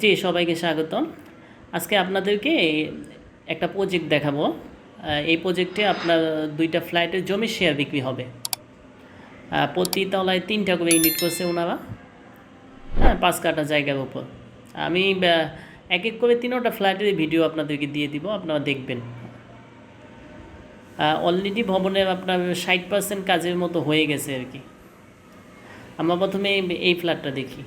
জি, সবাইকে স্বাগতম। আজকে আপনাদেরকে একটা প্রজেক্ট দেখাবো। এই প্রজেক্টে আপনার দুইটা ফ্ল্যাটের জমি শেয়ার বিক্রি হবে। প্রতি তলায় তিনটা করে ইউনিট করছে ওনারা। হ্যাঁ পাঁচ কাটা জায়গার উপর। আমি এক এক করে তিনোটা ফ্ল্যাটের ভিডিও আপনাদেরকে দিয়ে দিব, আপনারা দেখবেন। অলরেডি ভবনের আপনার ষাট পার্সেন্ট কাজের মতো হয়ে গেছে আর কি। আমরা প্রথমে এই- এই ফ্ল্যাটটা দেখি।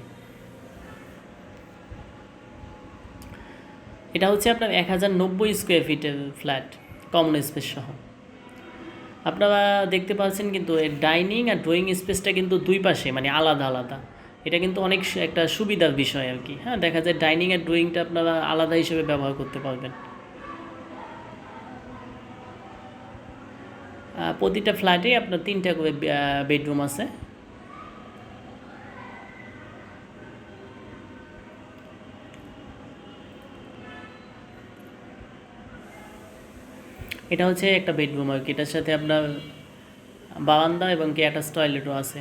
এটা হচ্ছে আপনার এক হাজার নব্বই স্কোয়ার ফিটের ফ্ল্যাট কমন স্পেস সহ। আপনারা দেখতে পাচ্ছেন কিন্তু এর ডাইনিং আর ড্রয়িং স্পেসটা কিন্তু দুই পাশে মানে আলাদা আলাদা। এটা কিন্তু অনেক একটা সুবিধার বিষয় আর কি। হ্যাঁ দেখা যায় ডাইনিং আর ড্রয়িংটা আপনারা আলাদা হিসেবে ব্যবহার করতে পারবেন। প্রতিটা ফ্ল্যাটে আপনার তিনটা করে বেডরুম আছে। এটা হচ্ছে একটা বেডরুম আর কি। এটার সাথে আপনার বারান্দা এবং কি অ্যাটাচ টয়লেটও আছে।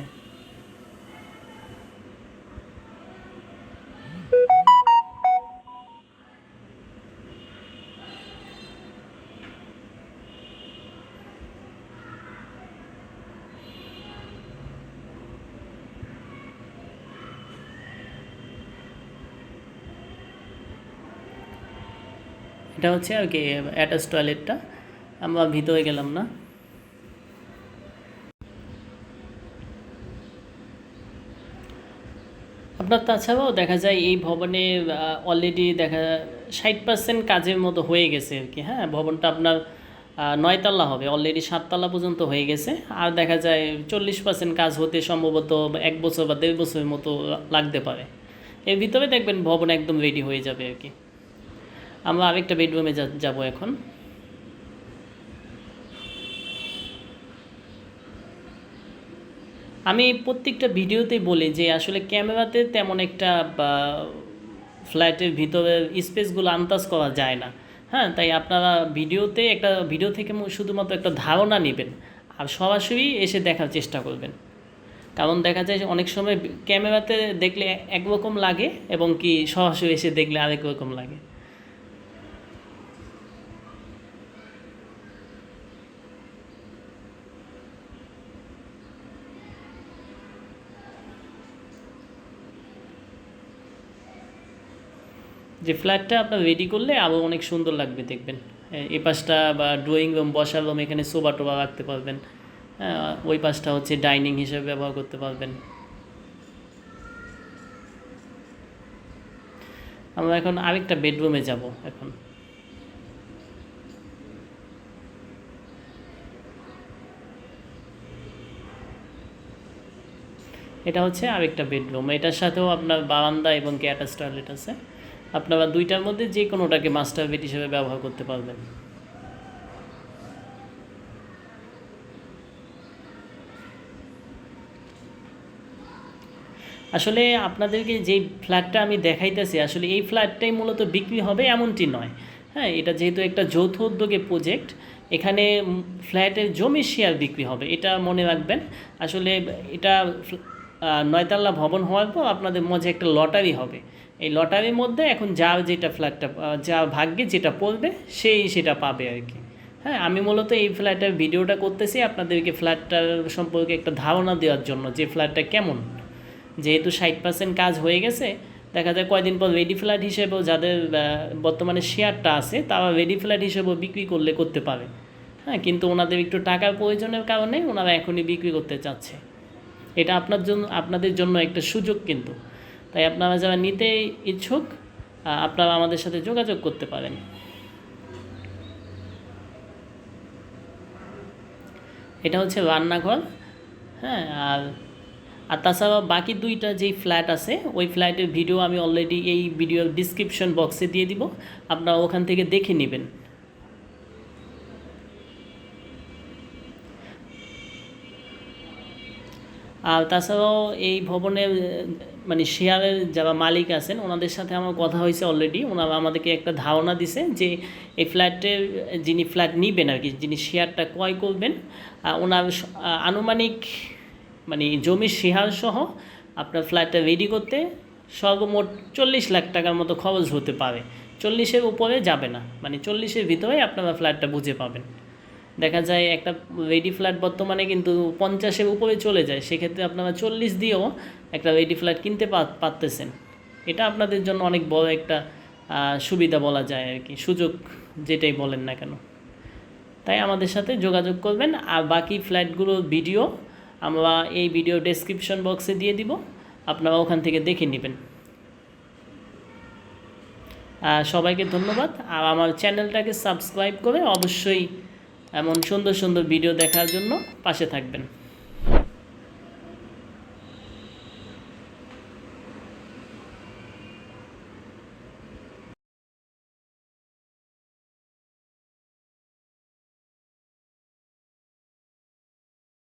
এটা হচ্ছে আর কি অ্যাটাচ টয়লেটটা আমরা ভিতরে গেলাম না। আপনার তাছাড়াও দেখা যায় এই ভবনে অলরেডি দেখা ষাট পার্সেন্ট কাজের মতো হয়ে গেছে আর কি হ্যাঁ? ভবনটা আপনার নয়তলা হবে অলরেডি সাততলা পর্যন্ত হয়ে গেছে। আর দেখা যায় চল্লিশ পার্সেন্ট কাজ হতে সম্ভবত এক বছর বা দেড় বছরের মতো লাগতে পারে। এর ভিতরে দেখবেন ভবন একদম রেডি হয়ে যাবে আর কি। আমরা আরেকটা বেডরুমে যাব এখন। আমি প্রত্যেকটা ভিডিওতেই বলি যে আসলে ক্যামেরাতে তেমন একটা ফ্ল্যাটের ভিতরের স্পেসগুলো আন্দাজ করা যায় না। হ্যাঁ তাই আপনারা ভিডিওতে একটা, ভিডিও থেকে শুধুমাত্র একটা ধারণা নেবেন আর সরাসরি এসে দেখার চেষ্টা করবেন। কারণ দেখা যায় অনেক সময় ক্যামেরাতে দেখলে একরকম লাগে এবং কি সরাসরি এসে দেখলে আরেক রকম লাগে। যে ফ্ল্যাটটা আপনার রেডি করলে আরও অনেক সুন্দর লাগবে দেখবেন। এ- পাশটা বা ড্রয়িং রুম বসার রুম এখানে সোফা টোবা রাখতে পারবেন। ওই পাশটা হচ্ছে ডাইনিং হিসেবে ব্যবহার করতে পারবেন। আমরা এখন আরেকটা বেডরুমে যাব এখন। এটা হচ্ছে আরেকটা বেডরুম এটার সাথেও আপনার বারান্দা এবং কি অ্যাটাচ টয়লেট আছে। আপনারা দুইটার মধ্যে যে কোনোটাকে মাস্টার বেড হিসেবে ব্যবহার করতে পারবেন। আসলে আপনাদেরকে যে ফ্ল্যাটটা আমি দেখাইতেছি আসলে এই ফ্ল্যাটটাই মূলত বিক্রি হবে এমনটি নয়। হ্যাঁ এটা যেহেতু একটা যৌথ উদ্যোগে প্রজেক্ট এখানে ফ্ল্যাটের জমি শেয়ার বিক্রি হবে এটা মনে রাখবেন। আসলে এটা ফ্ল- আহ, নয়তলা ভবন হওয়ার পর আপনাদের মধ্যে একটা লটারি হবে। এই লটারির মধ্যে এখন যার যেটা ফ্ল্যাটটা যার ভাগ্যে যেটা পড়বে, সেই সেটা পাবে আর কি। হ্যাঁ আমি মূলত এই ফ্ল্যাটের ভিডিওটা করতেছি আপনাদেরকে ফ্ল্যাটটার সম্পর্কে একটা ধারণা দেওয়ার জন্য যে ফ্ল্যাটটা কেমন। যেহেতু ষাট পার্সেন্ট কাজ হয়ে গেছে, দেখা যায় কয়দিন পর রেডি ফ্ল্যাট হিসেবেও যাদের বর্তমানে শেয়ারটা আছে, তারা রেডি ফ্ল্যাট হিসেবেও বিক্রি করলে করতে পারে। হ্যাঁ কিন্তু ওনাদের একটু টাকার প্রয়োজনের কারণে ওনারা এখনই বিক্রি করতে চাচ্ছে। এটা আপনার জন্য, আপনাদের জন্য একটা সুযোগ কিন্তু। তাই আপনারা যারা নিতে ইচ্ছুক আপনারা আমাদের সাথে যোগাযোগ করতে পারেন। এটা হচ্ছে রান্নাঘর হ্যাঁ আর আর তাছাড়া বাকি দুইটা যেই ফ্ল্যাট আছে, ওই ফ্ল্যাটের ভিডিও আমি অলরেডি এই ভিডিও ডিসক্রিপশন বক্সে দিয়ে দিব, আপনারা ওখান থেকে দেখে নেবেন। আর তাছাড়াও এই ভবনের মানে শেয়ারের যারা মালিক আছেন, ওনাদের সাথে আমার কথা হয়েছে অলরেডি ওনারা আমাদেরকে একটা ধারণা দিছে যে এই ফ্ল্যাটের যিনি ফ্ল্যাট নিবেন আর কি, যিনি শেয়ারটা ক্রয় করবেন ওনার আনুমানিক মানে জমির শেয়ার সহ আপনার ফ্ল্যাটটা রেডি করতে সর্বমোট চল্লিশ লাখ টাকার মতো খরচ হতে পারে। চল্লিশের উপরে যাবে না। মানে চল্লিশের ভিতরেই আপনারা ফ্ল্যাটটা বুঝে পাবেন। দেখা যায় একটা রেডি ফ্ল্যাট বর্তমানে কিন্তু পঞ্চাশের উপরে চলে যায়। সেক্ষেত্রে আপনারা চল্লিশ দিয়েও একটা রেডি ফ্ল্যাট কিনতে পারতেছেন। এটা আপনাদের জন্য অনেক বড় একটা সুবিধা বলা যায় আর কি। সুযোগ যেটাই বলেন না কেন। তাই আমাদের সাথে যোগাযোগ করবেন। আর বাকি ফ্ল্যাটগুলোর ভিডিও আমরা এই ভিডিও ডেসক্রিপশন বক্সে দিয়ে দিব। আপনারা ওখান থেকে দেখে নেবেন। সবাইকে ধন্যবাদ। আর আমার চ্যানেলটাকে সাবস্ক্রাইব করে অবশ্যই এমন সুন্দর সুন্দর ভিডিও দেখার জন্য পাশে থাকবেন।